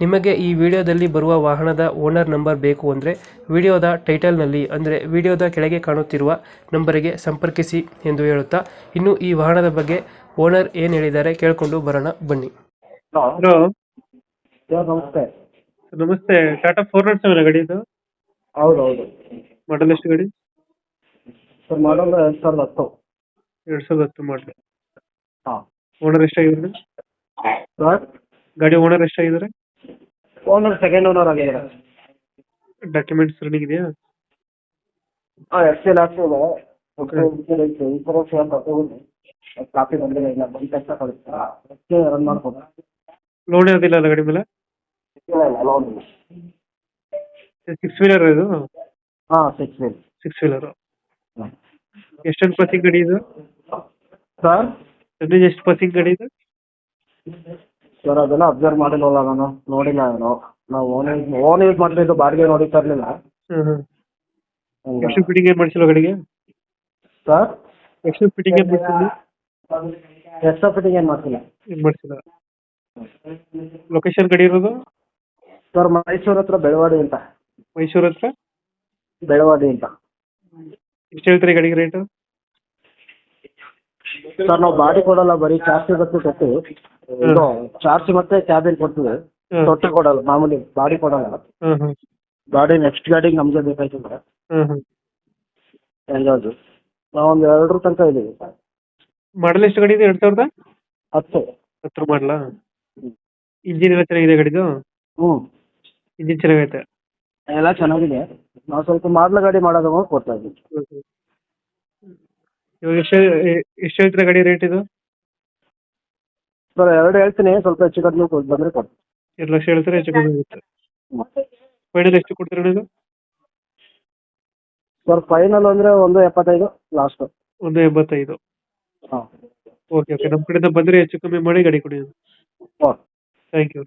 ನಿಮಗೆ ಈ ವಿಡಿಯೋದಲ್ಲಿ ಬರುವ ವಾಹನದ ಓನರ್ ನಂಬರ್ ಬೇಕು ಅಂದರೆ ವಿಡಿಯೋದ ಟೈಟಲ್ನಲ್ಲಿ ಅಂದರೆ ವಿಡಿಯೋದ ಕೆಳಗೆ ಕಾಣುತ್ತಿರುವ ನಂಬರಿಗೆ ಸಂಪರ್ಕಿಸಿ ಎಂದು ಹೇಳುತ್ತಾ ಇನ್ನು ಈ ವಾಹನದ ಬಗ್ಗೆ ಓನರ್ ಏನು ಹೇಳಿದ್ದಾರೆ ಕೇಳಿಕೊಂಡು ಬರೋಣ ಬನ್ನಿ. ಹಲೋ. ಹಲೋ ಸರ್ ನಮಸ್ತೆ. ನಮಸ್ತೆ. ಟಾಟಾ ಫೋರ್ ನಾಟ್ ಸೆವೆನ್ ಗಾಡಿ ಇದು? ಹೌದು ಹೌದು ಮಾಡಲ್ ಎಷ್ಟು ಗಾಡಿ? ಸರ್ ಮಾಡಲ್ ಎರಡು ಸಾವಿರದ ಹತ್ತು. ಎರಡು ಸಾವಿರದ ಹತ್ತು ಮಾಡಲ್. ಹಾಂ. ಓನರ್ ಎಷ್ಟಾಗಿದ್ದಾರೆ? ಸರ್? ಗಾಡಿ ಓನರ್ ಎಷ್ಟಾಗಿದ್ದಾರೆ? ಓನರ್ ಸೆಕೆಂಡ್ ಓನರ್ ಆಗಿದ್ದಾರೆ ಡಾಕ್ಯುಮೆಂಟ್ಸ್ ರೆಡಿ ಇದೆಯಾ? ಹಾಂ ಎಫ್ ಸಿ ಲಾಸ್ಟ್ ಇದೆ ಇನ್ಸೂರೆನ್ಸ್ ಇನ್ಸೂರೆನ್ಸ್ ಏನು ತಗೊಂಡು ಕಾಪಿ ಬಂದಿಲ್ಲ ಇಲ್ಲ ಬಂದ ತಕ್ಷಣ ಕಳಿಸ್ತಾ. ಅದಕ್ಕೆ ರನ್ ಮಾಡ್ಬೋದು. ಲೋನ್ ಯಾವುದಿಲ್ಲ ಅಲ್ಲ ಗಾಡಿ ಮೇಲೆ? ಇಲ್ಲ ಇಲ್ಲ ಲೋನ್ ಇಲ್ಲ. ಸಿಕ್ಸ್ ವೀಲರ್ ಇದು? ಹಾಂ ಸಿಕ್ಸ್ ವೀಲ್ ಸಿಕ್ಸ್ ವೀಲರ್ ಎಷ್ಟೊಂದು ಪಾಸಿಂಗ್ ಗಾಡಿ ಇದು? ಸರ್ ಎಷ್ಟು ಪಾಸಿಂಗ್ ಗಡಿ ಇದು? ಸರ್ ಅದೆಲ್ಲ ಅಬ್ಸರ್ವ್ ಮಾಡಿಲ್ವಲ್ಲ ನಾನು. ನೋಡಿಲ್ಲ ನಾನು. ನಾವು ಓನ್ ಯೂಸ್ ಓನ್ ಯೂಸ್ ಮಾಡ್ತಿದ್ದು ಬಾಡಿಗೆ ನೋಡಿ ತರ್ಲಿಲ್ಲ. ಹ್ಮ್ ಹ್ಮ್. ಎಕ್ಸ್ಟ್ರಾ ಫಿಟ್ಟಿಂಗ್ ಏನ್ ಮಾಡಿಸಿಲ್ಲ ಗಾಡಿಗೆ? ಸರ್ ಎಕ್ಸ್ಟ್ರಾ ಫಿಟ್ಟಿಂಗ್ ಏನ್ ಮಾಡಿಸಿಲ್ಲ ಎಕ್ಸ್ಟ್ರಾ ಫಿಟ್ಟಿಂಗ್ ಏನ್ ಮಾಡ್ತಿಲ್ಲ ಏನ್ ಮಾಡಿಸಿಲ್ಲ? ಲೊಕೇಶನ್ ಗಡಿ ಇರೋದು? ಸರ್ ಮೈಸೂರು ಹತ್ರ ಬೆಳವಾಡಿ ಅಂತ. ಮೈಸೂರ್ ಹತ್ರ? ಬೆಳವಾಡಿ ಅಂತ. ಎಷ್ಟು ಹೇಳ್ತಾರೆ ಗಡಿಗೆ ರೇಟು ಸರ್ ನಾವು ಬಾಡಿ ಕೊಡಲ್ಲ ಬರೀ ಚಾರ್ಜ್ ಇವತ್ತು ಕೊಟ್ಟು ಇದು ಚಾರ್ಜ್ ಮತ್ತೆ ಕ್ಯಾಬಿನ್ ಕೊಡ್ತೀವಿ. ತೊಟ್ಟಿ ಕೊಡಲ್ಲ ಮಾಮೂಲಿ ಬಾಡಿ ಕೊಡಲ್ಲ. ಹಾಂ ಹಾಂ ಬಾಡಿ ನೆಕ್ಸ್ಟ್ ಗಾಡಿಗೆ ನಮ್ಗೆ ಬೇಕಾಯ್ತದೆ ಹ್ಮ್ ಎಂಜಾಯ್ದು ನಾವೊಂದು ಎರಡರ ತನಕ ಇದ್ದೀವಿ ಸರ್ ಮಾಡಲ್ ಎಷ್ಟು ಗಾಡಿ ಇದೆ ಎರಡು ಸಾವಿರದ? ಹತ್ತು. ಹತ್ತು ಮಾಡಲ ಇಂಜಿನ್ ಎಲ್ಲ ಚೆನ್ನಾಗಿದೆ ಗಾಡಿದು? ಹ್ಞೂ. ಇಂಜಿನ್ ಚೆನ್ನಾಗೈತೆ? ಎಲ್ಲ ಚೆನ್ನಾಗಿದೆ. ನಾವು ಸ್ವಲ್ಪ ಮಾಡಲ ಗಾಡಿ ಮಾಡೋದು ಕೊಡ್ತಾ ಇದ್ದೀವಿ. ಇವಾಗ ಎಷ್ಟು ಎಷ್ಟು ಹೇಳ್ತೀರಾ ಗಾಡಿ ರೇಟ್ ಇದು? ಸರ್ ಎರಡು ಹೇಳ್ತೀನಿ ಸ್ವಲ್ಪ ಹೆಚ್ಚು ಕಡಿಮೆ ಕೊಟ್ಟು ಬಂದರೆ ಕೊಡ್ತೀನಿ ಎರಡು ಲಕ್ಷ ಹೇಳ್ತಾರೆ ಹೆಚ್ಚು ಕಮ್ಮಿ ಆಗುತ್ತೆ ಫೈನಲ್ ಎಷ್ಟು ಕೊಡ್ತೀರಾ ಇದು? ಸರ್ ಫೈನಲ್ ಅಂದ್ರೆ ಒಂದು ಎಪ್ಪತ್ತೈದು ಲಾಸ್ಟು ಒಂದು ಎಂಬತ್ತೈದು. ಹಾಂ. ಓಕೆ ಓಕೆ ನಮ್ಮ ಕಡೆಯಿಂದ ಬಂದ್ರೆ ಹೆಚ್ಚು ಕಮ್ಮಿ ಮಾಡಿ ಗಾಡಿ ಕೊಡಿ ಥ್ಯಾಂಕ್ ಯು